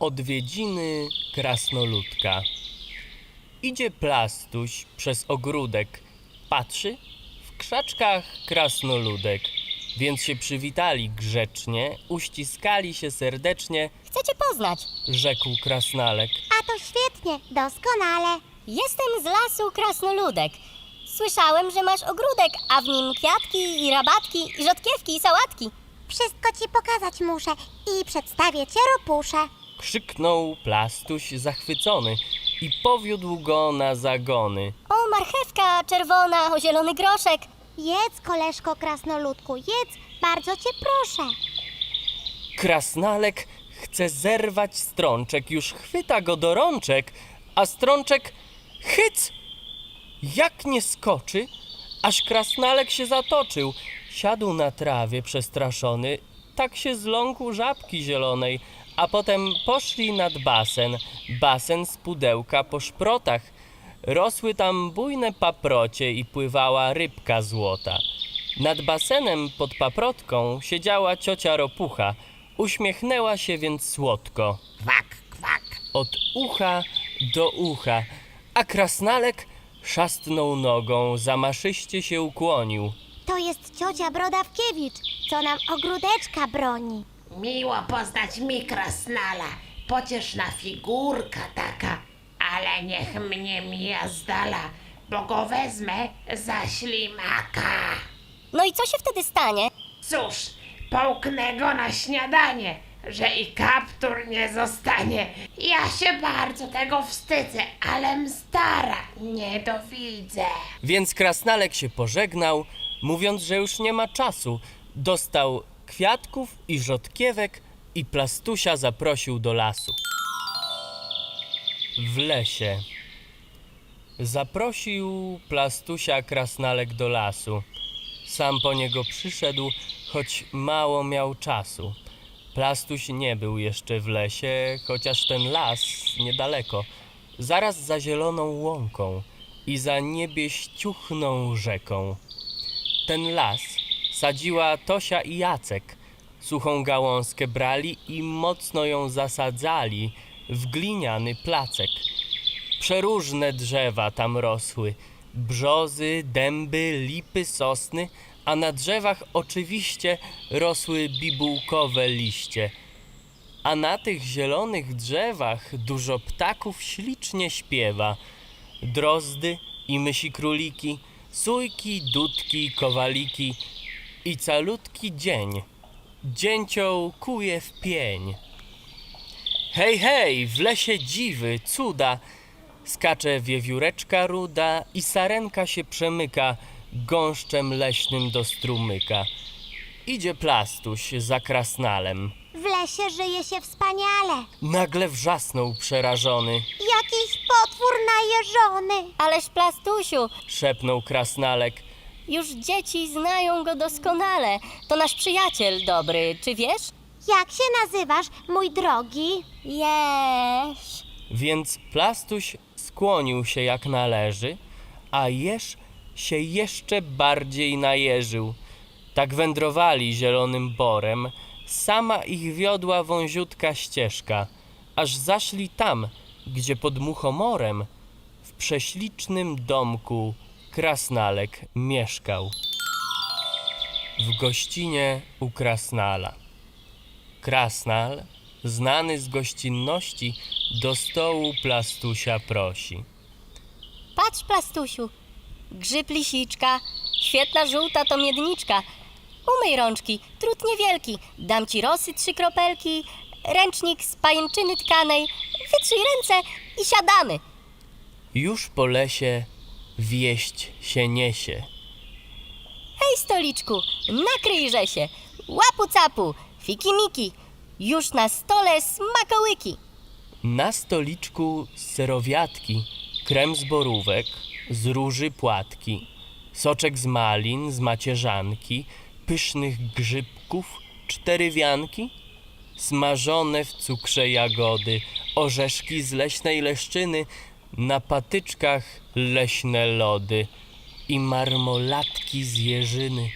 Odwiedziny krasnoludka. Idzie plastuś przez ogródek. Patrzy, w krzaczkach krasnoludek. Więc się przywitali grzecznie, uściskali się serdecznie, Chcę cię poznać. rzekł krasnalek. A to świetnie, doskonale. Jestem z lasu Krasnoludek. Słyszałem, że masz ogródek, a w nim kwiatki i rabatki i rzodkiewki i sałatki. Wszystko ci pokazać muszę i przedstawię cię ropusze. Krzyknął plastuś zachwycony i powiódł go na zagony. O, marchewka czerwona, o zielony groszek. Jedz, koleżko krasnoludku, jedz, bardzo cię proszę. Krasnalek chce zerwać strączek, już chwyta go do rączek, a strączek hyc! Jak nie skoczy, aż krasnalek się zatoczył. Siadł na trawie przestraszony, tak się zląkł żabki zielonej, a potem poszli nad basen, basen z pudełka po szprotach. Rosły tam bujne paprocie i pływała rybka złota. Nad basenem pod paprotką siedziała ciocia ropucha. Uśmiechnęła się więc słodko. Kwak, kwak. Od ucha do ucha, a krasnalek szastnął nogą, zamaszyście się ukłonił. To jest ciocia Brodawkiewicz, co nam ogródeczka broni. Miło poznać mikrosnala. Pocieszna figurka taka, ale niech mnie mija z dala, bo go wezmę za ślimaka. No i co się wtedy stanie? Cóż, połknę go na śniadanie, że i kaptur nie zostanie. Ja się bardzo tego wstydzę, ale stara nie dowidzę. Więc krasnalek się pożegnał, mówiąc, że już nie ma czasu. Dostał kwiatków i rzodkiewek i plastusia zaprosił do lasu. W lesie. Zaprosił plastusia krasnalek do lasu. Sam po niego przyszedł, choć mało miał czasu. Plastuś nie był jeszcze w lesie, chociaż ten las niedaleko, zaraz za zieloną łąką i za niebieściuchną rzeką. Ten las sadziła Tosia i Jacek. Suchą gałązkę brali i mocno ją zasadzali w gliniany placek. Przeróżne drzewa tam rosły: brzozy, dęby, lipy, sosny, a na drzewach oczywiście rosły bibułkowe liście. A na tych zielonych drzewach dużo ptaków ślicznie śpiewa. Drozdy i mysi króliki, sójki, dudki, kowaliki i calutki dzień. Dzięcioł kuje w pień. Hej, hej, w lesie dziwy, cuda, skacze wiewióreczka ruda i sarenka się przemyka gąszczem leśnym do strumyka. Idzie Plastuś za krasnalem. W lesie żyje się wspaniale. Nagle wrzasnął przerażony. Jakiś potwór najeżony. Ależ Plastusiu, Szepnął krasnalek. Już dzieci znają go doskonale. To nasz przyjaciel dobry, czy wiesz? Jak się nazywasz, mój drogi? Jeś. Więc Plastuś skłonił się jak należy, a jeż się jeszcze bardziej najeżył. Tak wędrowali zielonym borem, sama ich wiodła wąziutka ścieżka, aż zaszli tam, gdzie pod muchomorem w prześlicznym domku krasnalek mieszkał. W gościnie u krasnala. Krasnal, znany z gościnności, do stołu Plastusia prosi. Patrz, Plastusiu. Grzyb lisiczka, świetna żółta to miedniczka. Umyj rączki, trud niewielki. Dam ci rosy trzy kropelki, ręcznik z pajęczyny tkanej. Wytrzyj ręce i siadamy. Już po lesie wieść się niesie. Hej, stoliczku, nakryjże się. Łapu capu, fiki miki. Już na stole smakołyki. Na stoliczku serowiatki, krem z borówek, z róży płatki, soczek z malin, z macierzanki, pysznych grzybków, cztery wianki, smażone w cukrze jagody, orzeszki z leśnej leszczyny, na patyczkach leśne lody i marmolatki z jeżyny.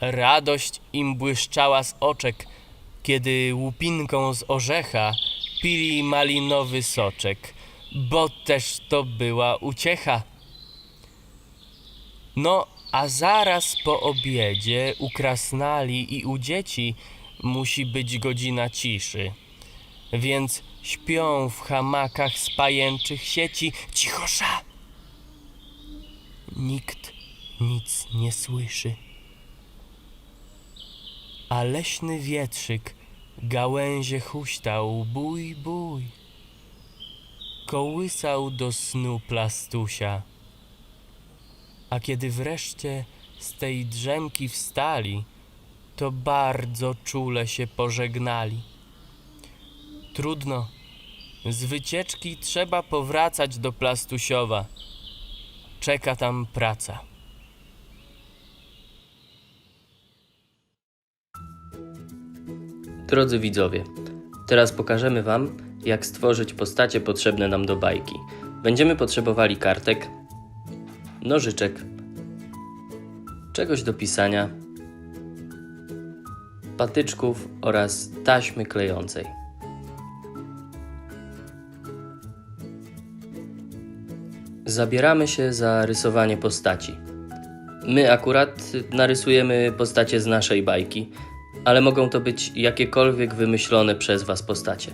Radość im błyszczała z oczek, kiedy łupinką z orzecha pili malinowy soczek, bo też to była uciecha. No, a zaraz po obiedzie u krasnali i u dzieci musi być godzina ciszy. Więc śpią w hamakach z pajęczych sieci cichosza. Nikt nic nie słyszy a leśny wietrzyk gałęzie huśtał bój, bój. Kołysał do snu plastusia. A kiedy wreszcie z tej drzemki wstali, to bardzo czule się pożegnali. Trudno, z wycieczki trzeba powracać do plastusiowa. Czeka tam praca. Drodzy widzowie, teraz pokażemy Wam, jak stworzyć postacie potrzebne nam do bajki. Będziemy potrzebowali kartek, nożyczek, czegoś do pisania, patyczków oraz taśmy klejącej. Zabieramy się za rysowanie postaci. My akurat narysujemy postacie z naszej bajki, ale mogą to być jakiekolwiek wymyślone przez Was postacie.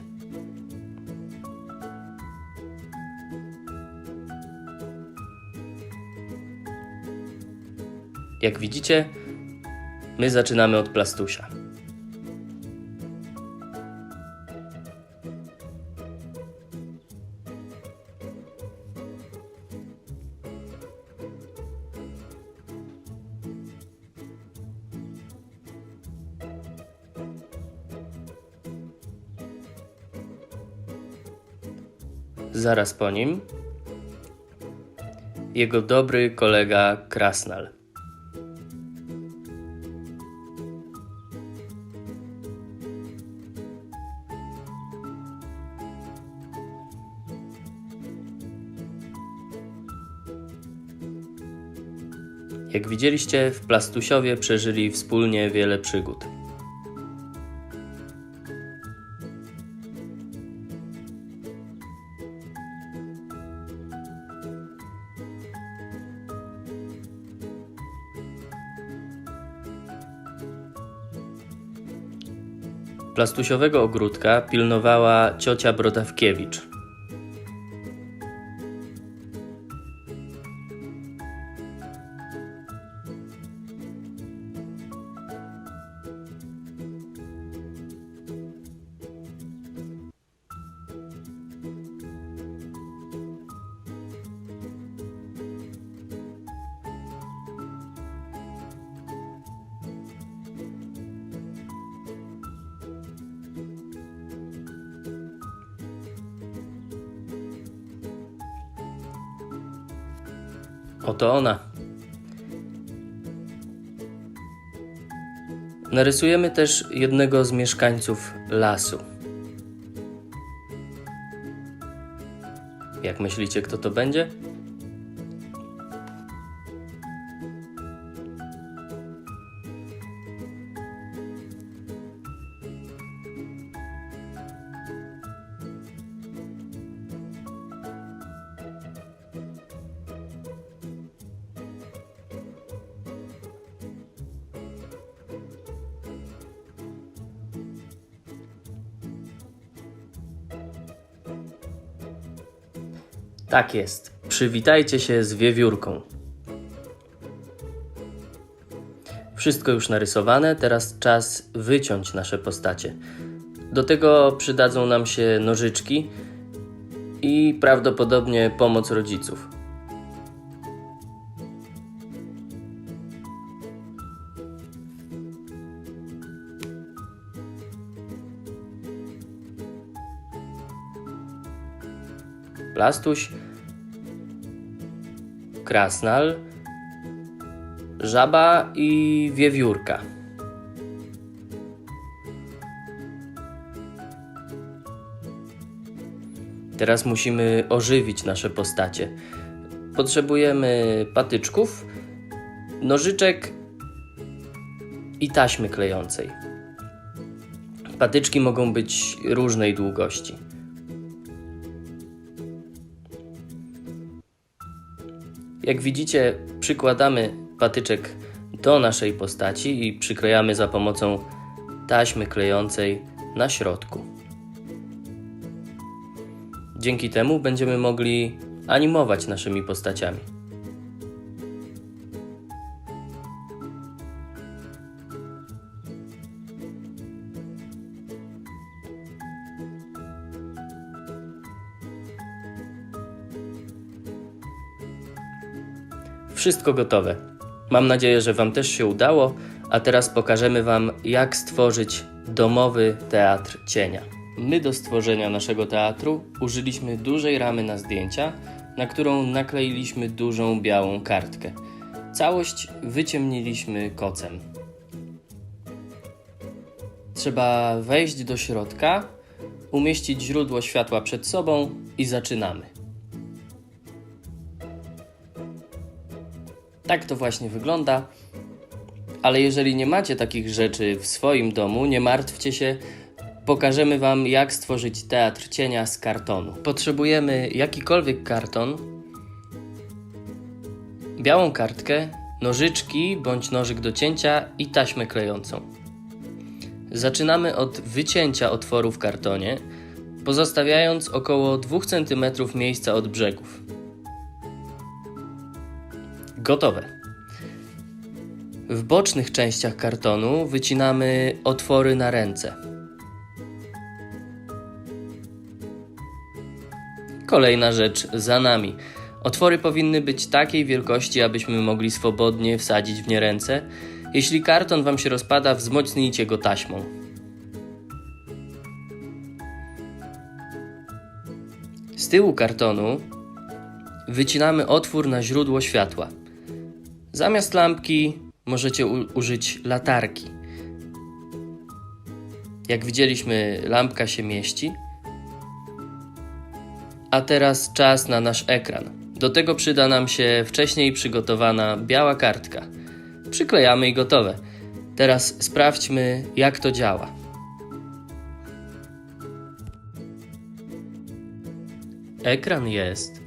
Jak widzicie, my zaczynamy od plastusia. Zaraz po nim jego dobry kolega Krasnal. Jak widzieliście, w Plastusiowie przeżyli wspólnie wiele przygód. Plastusiowego ogródka pilnowała ciocia Brodawkiewicz. Oto ona. Narysujemy też jednego z mieszkańców lasu. Jak myślicie, kto to będzie? Tak jest. Przywitajcie się z wiewiórką. Wszystko już narysowane, teraz czas wyciąć nasze postacie. Do tego przydadzą nam się nożyczki i prawdopodobnie pomoc rodziców. Plastuś, krasnal, żaba i wiewiórka. Teraz musimy ożywić nasze postacie. Potrzebujemy patyczków, nożyczek i taśmy klejącej. Patyczki mogą być różnej długości. Jak widzicie, przykładamy patyczek do naszej postaci i przyklejamy za pomocą taśmy klejącej na środku. Dzięki temu będziemy mogli animować naszymi postaciami. Wszystko gotowe. Mam nadzieję, że Wam też się udało, a teraz pokażemy Wam, jak stworzyć domowy teatr cienia. My do stworzenia naszego teatru użyliśmy dużej ramy na zdjęcia, na którą nakleiliśmy dużą białą kartkę. Całość wyciemniliśmy kocem. Trzeba wejść do środka, umieścić źródło światła przed sobą i zaczynamy. Tak to właśnie wygląda. Ale jeżeli nie macie takich rzeczy w swoim domu, nie martwcie się. Pokażemy Wam, jak stworzyć teatr cienia z kartonu. Potrzebujemy jakikolwiek karton, białą kartkę, nożyczki bądź nożyk do cięcia i taśmę klejącą. Zaczynamy od wycięcia otworu w kartonie, pozostawiając około 2 cm miejsca od brzegów. Gotowe. W bocznych częściach kartonu wycinamy otwory na ręce. Kolejna rzecz za nami. Otwory powinny być takiej wielkości, abyśmy mogli swobodnie wsadzić w nie ręce. Jeśli karton Wam się rozpada, wzmocnijcie go taśmą. Z tyłu kartonu wycinamy otwór na źródło światła. Zamiast lampki możecie użyć latarki. Jak widzieliśmy, lampka się mieści. A teraz czas na nasz ekran. Do tego przyda nam się wcześniej przygotowana biała kartka. Przyklejamy i gotowe. Teraz sprawdźmy, jak to działa. Ekran jest.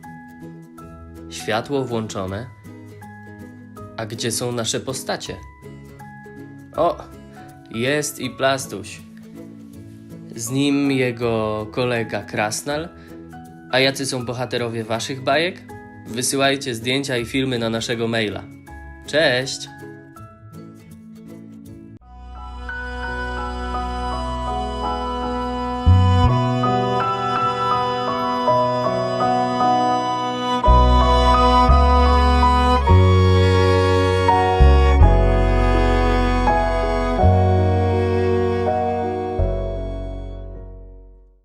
Światło włączone. A gdzie są nasze postacie? O, jest i Plastuś. Z nim jego kolega Krasnal. A jacy są bohaterowie waszych bajek? Wysyłajcie zdjęcia i filmy na naszego maila. Cześć!